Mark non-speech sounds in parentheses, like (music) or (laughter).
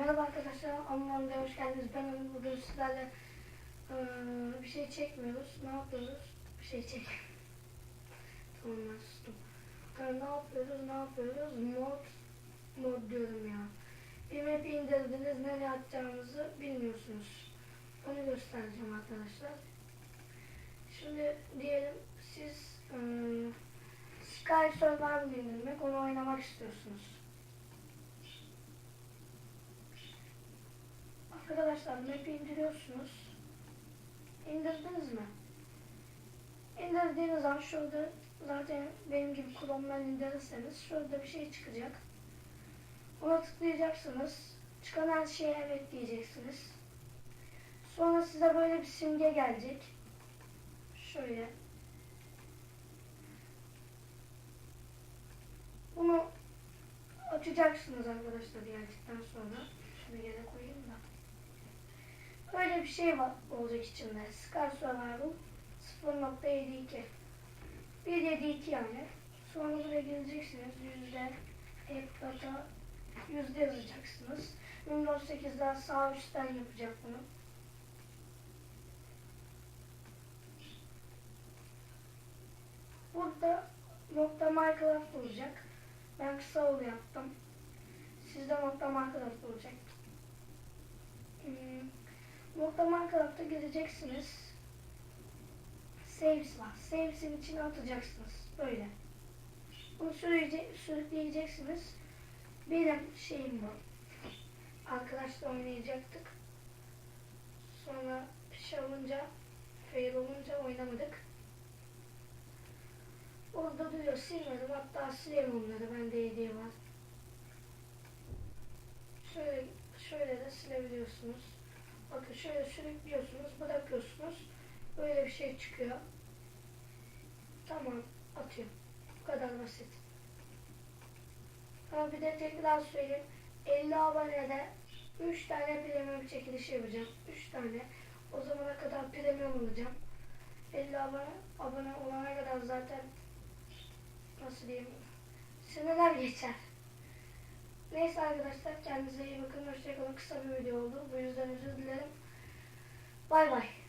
Merhaba arkadaşlar, Anlamda hoş geldiniz. Ben Ömür. Bugün sizlerle eee, bir şey çekmiyoruz. Ne yapıyoruz? Bir şey çek. (laughs) tamam ben sustum. Eee, ne yapıyoruz? Ne yapıyoruz? Mod, mod diyorum ya. Bir map'i indirdiniz, nereye atacağınızı bilmiyorsunuz. Onu göstereceğim arkadaşlar. Şimdi diyelim siz eee Sky Survival indirmek, onu oynamak istiyorsunuz. Arkadaşlar map'i indiriyorsunuz. İndirdiniz mi? İndirdiğiniz an şurada zaten benim gibi Chrome'dan indirirseniz şurada bir şey çıkacak. Ona tıklayacaksınız. Çıkan her şeye evet diyeceksiniz. Sonra size böyle bir simge gelecek. Şöyle. Bunu açacaksınız arkadaşlar geldikten sonra. Şunu yere koyayım da. Böyle bir şey var olacak içinde. Scar Survival 0.72 1.72 yani. Sonra geleceksiniz. Yüzde hep data yüzde yazacaksınız. Windows 8'den sağ üstten yapacak bunu. Burada nokta Minecraft olacak. Ben kısa yol yaptım. Sizde nokta Minecraft olacak. Nokta Minecraft'a gireceksiniz. Saves var. Saves'in içine atacaksınız. Böyle. Bunu sürükleyeceksiniz. Benim şeyim bu. Arkadaşla oynayacaktık. Sonra şey olunca, fail olunca oynamadık. Orada duruyor. Silmedim. Hatta silerim onları. Bende hediye var. Şöyle, şöyle de silebiliyorsunuz. Bakın şöyle sürüklüyorsunuz, bırakıyorsunuz. Böyle bir şey çıkıyor. Tamam, atıyor. Bu kadar basit. Ha bir de tekrar söyleyeyim. 50 abonede 3 tane premium çekilişi yapacağım. 3 tane. O zamana kadar premium olacağım. 50 abone, abone olana kadar zaten nasıl diyeyim seneler geçer. Neyse arkadaşlar kendinize iyi bakın. Hoşçakalın. Kısa bir video oldu. Bu yüzden özür dilerim. Bay bay.